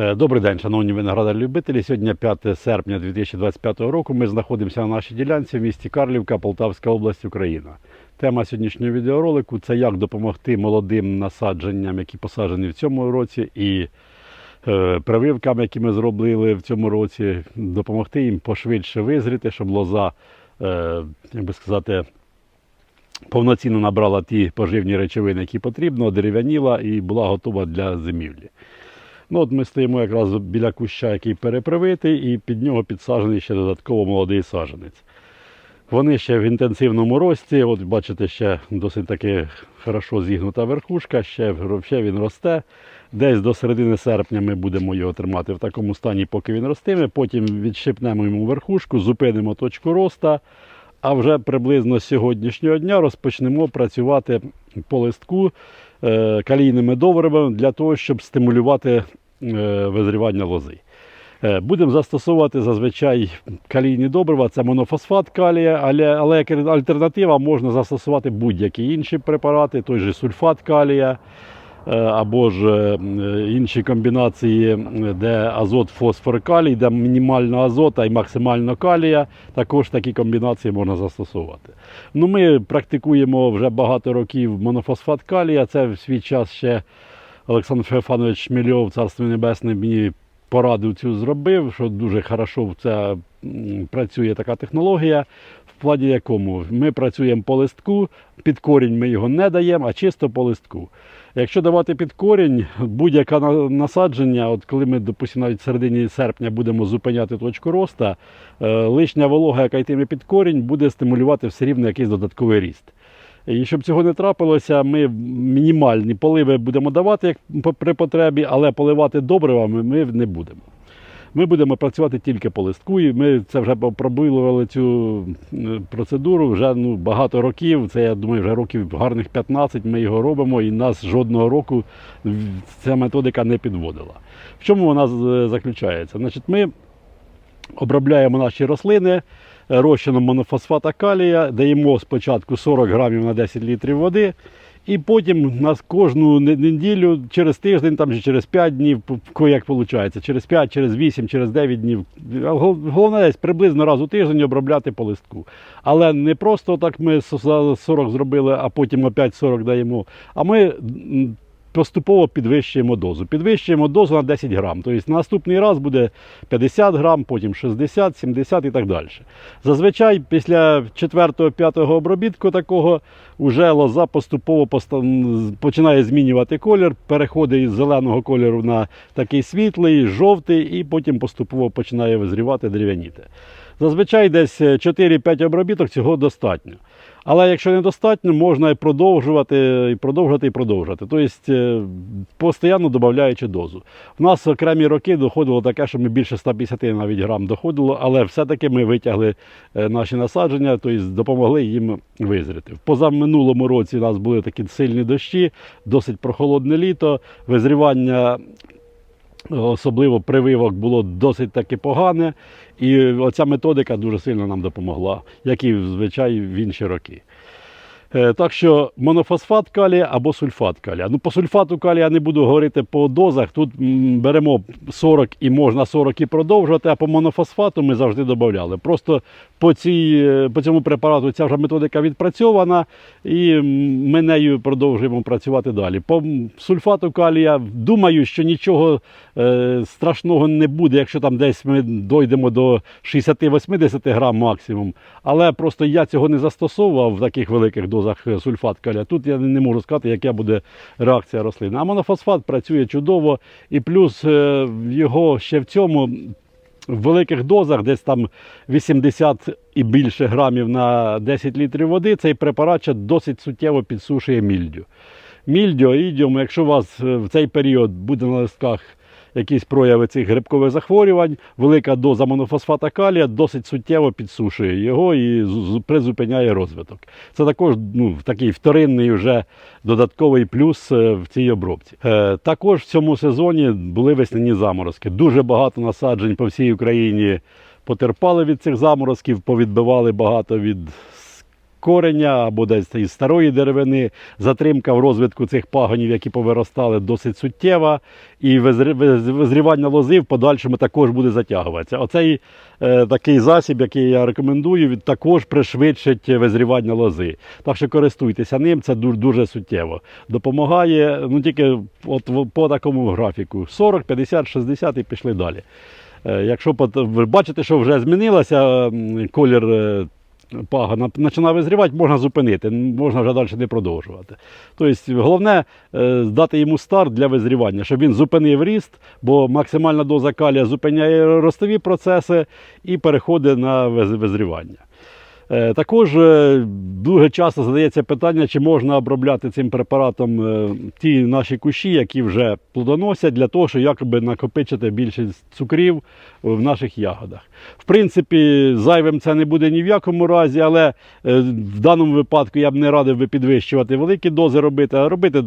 Е, Добрий день, шановні виноградарі-любителі. Сьогодні 5 серпня 2025 року. Ми знаходимося на нашій ділянці в місті Карлівка, Полтавська область, Україна. Тема сьогоднішнього відеоролику це як допомогти молодим насадженням, які посаджені в цьому році, і е, прививкам, які ми зробили в цьому році, допомогти їм пошвидше визріти, щоб лоза, е, як би сказати, повноцінно набрала ті поживні речовини, які потрібно, одерев'яніла і була готова для зимівлі. Ну, от ми стоїмо якраз біля куща, який перепривитий, і під нього підсаджений ще додатково молодий саджанець. Вони ще в інтенсивному рості. От бачите, ще досить таки хорошо зігнута верхушка, ще, ще він росте. Десь до середини серпня ми будемо його тримати в такому стані, поки він ростиме. Потім відщипнемо йому верхушку, зупинимо точку роста. А вже приблизно з сьогоднішнього дня розпочнемо працювати по листку е, калійними добривами для того, щоб стимулювати визрівання лози. Е, Будемо застосовувати зазвичай калійні добрива, це монофосфат калія, але, але як альтернатива можна застосувати будь-які інші препарати, той же сульфат калія е, або ж е, інші комбінації, е, де азот, фосфор, калій, де мінімально азота і максимально калія. Також такі комбінації можна застосовувати. Ну, ми практикуємо вже багато років монофосфат калія. Це в свій час ще Олександр Феофанович Шмельов, царство небесне, мені пораду цю зробив, що дуже хорошо це працює така технологія, в плані якому ми працюємо по листку, під корінь ми його не даємо, а чисто по листку. Якщо давати під корінь, будь-яке насадження, от коли ми, допустимо, навіть в середині серпня будемо зупиняти точку роста, е, лишня волога, яка йтиме під корінь, буде стимулювати все рівно якийсь додатковий ріст. І щоб цього не трапилося, ми мінімальні поливи будемо давати як при потребі, але поливати добривами ми не будемо. Ми будемо працювати тільки по листку, і ми це вже пробилували цю е, процедуру вже ну, багато років. Це я думаю, вже років гарних 15 ми його робимо, і нас жодного року ця методика не підводила. В чому вона заключається? Значить, ми обробляємо наші рослини е, розчином монофосфата калія, даємо спочатку 40 грамів на 10 літрів води, і потім нас кожну неділю, через тиждень, там, чи через 5 днів, як виходить, через 5, через 8, через 9 днів. Головне десь приблизно раз у тиждень обробляти по листку. Але не просто так ми 40 зробили, а потім опять 40 даємо. А ми поступово підвищуємо дозу. Підвищуємо дозу на 10 грам. Тобто наступний раз буде 50 грам, потім 60, 70 і так далі. Зазвичай після 4-5 обробітку такого вже лоза поступово починає змінювати колір, переходить із зеленого кольору на такий світлий, жовтий, і потім поступово починає визрівати дерев'яніти. Зазвичай десь 4-5 обробіток цього достатньо. Але якщо недостатньо, можна і продовжувати, і продовжувати, і продовжувати. Тобто, е, постійно додаючи дозу. У нас окремі роки доходило таке, що ми більше 150 навіть грам доходило, але все-таки ми витягли е, наші насадження, тобто допомогли їм визріти. В позаминулому році у нас були такі сильні дощі, досить прохолодне літо, визрівання особливо прививок було досить таки погане. І оця методика дуже сильно нам допомогла, як і звичай в інші роки. Е, Так що монофосфат калія або сульфат калія. Ну, по сульфату калія не буду говорити по дозах. Тут беремо 40 і можна 40 і продовжувати, а по монофосфату ми завжди додавали. Просто по, цій, е, по цьому препарату ця вже методика відпрацьована, і ми нею продовжуємо працювати далі. По сульфату калія думаю, що нічого е, страшного не буде, якщо там десь ми дойдемо до 60-80 грам максимум. Але просто я цього не застосовував в таких великих дозах е, сульфат калія. Тут я не можу сказати, яка буде реакція рослини. А монофосфат працює чудово, і плюс е, його ще в цьому в великих дозах, десь там 80 і більше грамів на 10 літрів води, цей препарат ще досить суттєво підсушує мільдю. Мільдіо, ідіум, якщо у вас е, в цей період буде на листках якісь прояви цих грибкових захворювань, велика доза монофосфата калія досить суттєво підсушує його і призупиняє розвиток. Це також ну, такий вторинний вже додатковий плюс е, в цій обробці. Е, Також в цьому сезоні були весняні заморозки. Дуже багато насаджень по всій Україні потерпали від цих заморозків, повідбивали багато від кореня або десь із старої деревини. Затримка в розвитку цих пагонів, які повиростали, досить суттєва. І визрівання лози в подальшому також буде затягуватися. Оцей е, такий засіб, який я рекомендую, також пришвидшить визрівання лози. Так що користуйтеся ним, це дуже, дуже суттєво. Допомагає ну тільки от по такому графіку: 40, 50, 60 і пішли далі. Е, Якщо ви бачите, що вже змінилося колір пагона, починає визрівати, можна зупинити, можна вже далі не продовжувати. Тобто, головне е, дати йому старт для визрівання, щоб він зупинив ріст, бо максимальна доза калія зупиняє ростові процеси і переходить на визрівання. Е, Також е, дуже часто задається питання, чи можна обробляти цим препаратом е, ті наші кущі, які вже плодоносять, для того, щоб якоби накопичити більше цукрів в наших ягодах. В принципі, зайвим це не буде ні в якому разі, але в даному випадку я б не радив підвищувати великі дози робити, а робити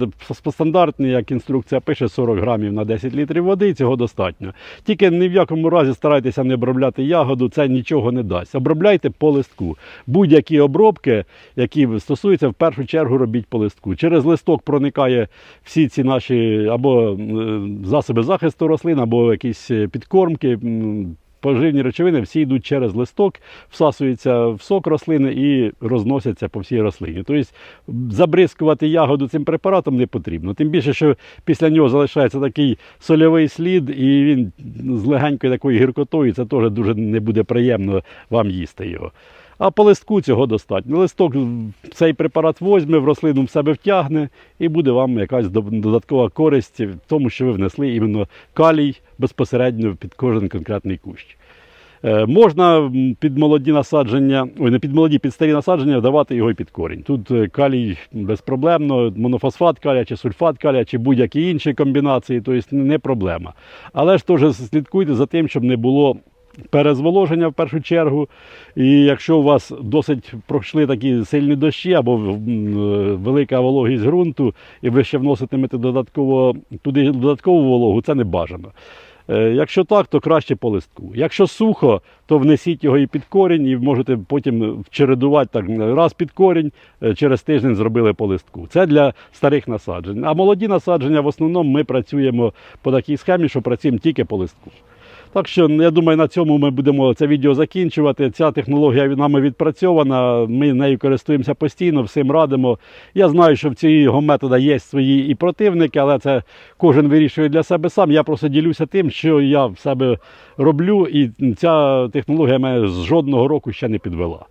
стандартні, як інструкція пише, 40 грамів на 10 літрів води, і цього достатньо. Тільки ні в якому разі старайтеся не обробляти ягоду, це нічого не дасть. Обробляйте по листку. Будь-які обробки, які стосуються, в першу чергу робіть по листку. Через листок проникає всі ці наші або е, засоби захисту рослин, або якісь е, підкормки. Поживні речовини всі йдуть через листок, всасуються в сок рослини і розносяться по всій рослині. Тобто забризкувати ягоду цим препаратом не потрібно. Тим більше, що після нього залишається такий сольовий слід, і він з легенькою такою гіркотою, це теж дуже не буде приємно вам їсти його. А по листку цього достатньо. Листок цей препарат возьме, в рослину в себе втягне, і буде вам якась додаткова користь в тому, що ви внесли іменно калій безпосередньо під кожен конкретний кущ. Е, Можна під молоді насадження, ой, не під молоді, під старі насадження давати його і під корінь. Тут е, калій безпроблемно, монофосфат калія чи сульфат калія, чи будь-які інші комбінації, тобто не проблема. Але ж теж слідкуйте за тим, щоб не було перезволоження в першу чергу. І якщо у вас досить пройшли такі сильні дощі або велика вологість ґрунту, і ви ще вноситимете додатково, туди додаткову вологу, це не бажано. Е, Якщо так, то краще по листку. Якщо сухо, то внесіть його і під корінь, і можете потім чередувати так раз під корінь, е, через тиждень зробили по листку. Це для старих насаджень. А молоді насадження в основному ми працюємо по такій схемі, що працюємо тільки по листку. Так що я думаю, на цьому ми будемо це відео закінчувати. Ця технологія нами відпрацьована. Ми нею користуємося постійно, всім радимо. Я знаю, що в цього методу є свої і противники, але це кожен вирішує для себе сам. Я просто ділюся тим, що я в себе роблю, і ця технологія мене з жодного року ще не підвела.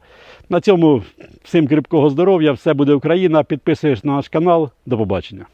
На цьому всім кріпкого здоров'я, все буде Україна. Підписуєш на наш канал. До побачення.